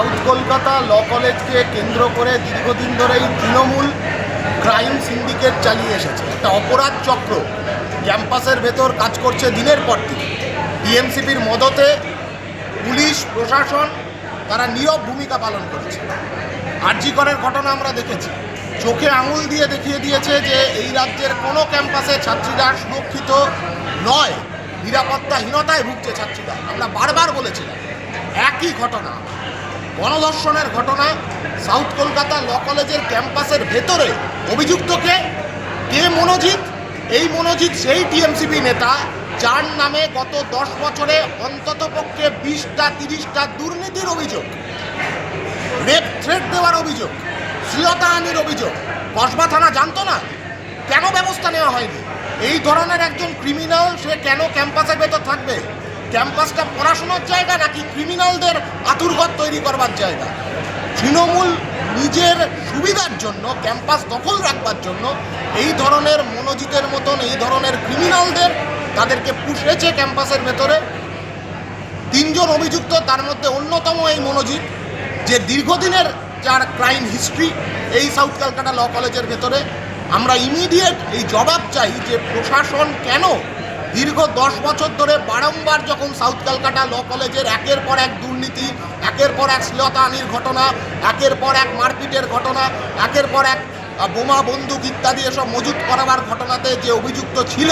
South Kolkata ল কলেজকে কেন্দ্র করে দীর্ঘদিন ধরেই তৃণমূল ক্রাইম সিন্ডিকেট চালিয়ে এসেছে। একটা অপরাধ চক্র। ক্যাম্পাসের ভেতর কাজ করছে দিনের পর দিন। ডিএমসিপির মদতে পুলিশ, প্রশাসন তারা নীরব ভূমিকা পালন করছে। করার ঘটনা আমরা দেখেছি। চোখে আঙুল দিয়ে দেখিয়ে দিয়েছে যে এই রাজ্যের কোনো ক্যাম্পাসে ছাত্রীরা সুরক্ষিত নয়। নিরাপত্তাহীনতায় ভুগছে ছাত্রীরা। আমরা বারবার বলেছিলাম, একই ঘটনা। গণধর্ষণের ঘটনা সাউথ কলকাতা ল কলেজের ক্যাম্পাসের ভেতরে। অভিযুক্তকে কে মনোজিৎ? এই মনোজিৎ সেই টিএমসিপি নেতা, যার নামে গত দশ বছরে অন্ততপক্ষে বিশটা, তিরিশটা দুর্নীতির অভিযোগ, রেপ থ্রেট দেওয়ার অভিযোগ শ্লীলতাহানির অভিযোগ। কসবা থানা জানতো না? কেন ব্যবস্থা নেওয়া হয়নি? এই ধরনের একজন ক্রিমিনাল সে কেন ক্যাম্পাসের ভেতর থাকবে? ক্যাম্পাসটা পড়াশোনার জায়গা নাকি ক্রিমিনালদের আতুরঘর তৈরি করবার জায়গা? তৃণমূল নিজের সুবিধার জন্য, ক্যাম্পাস দখল রাখবার জন্য এই ধরনের মনোজিতের মতন, এই ধরনের ক্রিমিনালদের তাদেরকে পুষেছে ক্যাম্পাসের ভেতরে। তিনজন অভিযুক্ত, তার মধ্যে অন্যতম এই মনোজিৎ যে দীর্ঘদিনের যার ক্রাইম হিস্ট্রি এই সাউথ ক্যালকাটা ল কলেজের ভেতরে। আমরা ইমিডিয়েট এই জবাব চাই যে প্রশাসন কেন দীর্ঘ দশ বছর ধরে বারংবার যখন সাউথ ক্যালকাটা ল কলেজের একের পর এক দুর্নীতি, একের পর এক শ্লীলতাহানির ঘটনা, একের পর এক মারপিটের ঘটনা, একের পর এক বোমা, বন্দুক ইত্যাদি এসব মজুত করাবার ঘটনাতে যে অভিযুক্ত ছিল,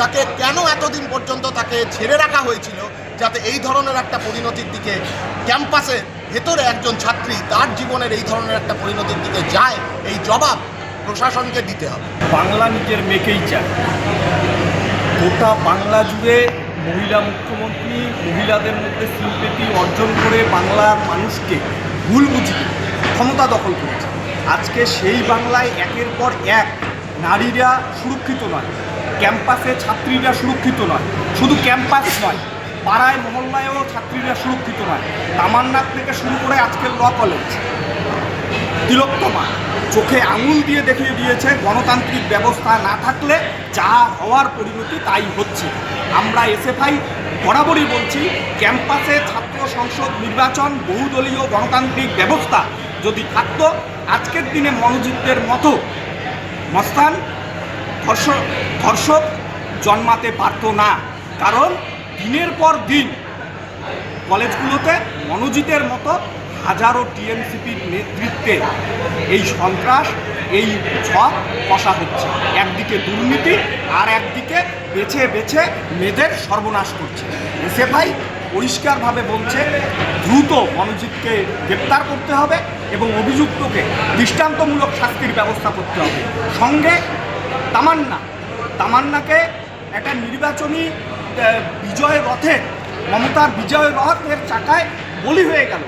তাকে কেন এতদিন পর্যন্ত তাকে ছেড়ে রাখা হয়েছিল, যাতে এই ধরনের একটা পরিণতির দিকে ক্যাম্পাসে ভেতরে একজন ছাত্রী তার জীবনের এই ধরনের একটা পরিণতির দিকে যায়, এই জবাব প্রশাসনকে দিতে হবে। বাংলা নিজের মেকেই চায়। গোটা বাংলা জুড়ে মহিলা মুখ্যমন্ত্রী মহিলাদের মধ্যে সিম্পেটি অর্জন করে বাংলার মানুষকে ভুল বুঝিয়ে ক্ষমতা দখল করেছে। আজকে সেই বাংলায় একের পর এক নারীরা সুরক্ষিত নয়, ক্যাম্পাসে ছাত্রীরা সুরক্ষিত নয়, শুধু ক্যাম্পাস নয়, পাড়ায়, মহল্লায়ও ছাত্রীরা সুরক্ষিত নয়। তামান্নার থেকে শুরু করে আজকের ল কলেজ, তিলোত্তমা চোখে আঙুল দিয়ে দেখিয়ে দিয়েছে, গণতান্ত্রিক ব্যবস্থা না থাকলে যা হওয়ার পরিণতি তাই হচ্ছে। আমরা এসএফআই বরাবরই বলছি, ক্যাম্পাসে ছাত্র সংসদ নির্বাচন, বহুদলীয় গণতান্ত্রিক ব্যবস্থা যদি থাকতো, আজকের দিনে মনোজিতদের মতো মস্তান ধর্ষক ধর্ষক জন্মাতে পারতো না। কারণ দিনের পর দিন কলেজগুলোতে মনোজিতের মতো হাজারো টিএমসিপির নেতৃত্বে এই সন্ত্রাস, এই ছক কষা হচ্ছে। একদিকে দুর্নীতি আর একদিকে বেছে বেছে মেয়েদের সর্বনাশ করছে। এসএফআই পরিষ্কারভাবে বলছে, দ্রুত মনোজিৎকে গ্রেপ্তার করতে হবে এবং অভিযুক্তকে দৃষ্টান্তমূলক শাস্তির ব্যবস্থা করতে হবে। সঙ্গে তামান্না, তামান্নাকে একটা নির্বাচনী বিজয় রথে মমতার বিজয় রথের চাকায় বলি হয়ে গেল।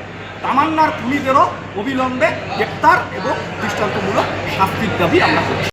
তামান্নার খুনিদেরও অবিলম্বে গ্রেপ্তার এবং দৃষ্টান্তমূলক শাস্তির দাবি আমরা করছি।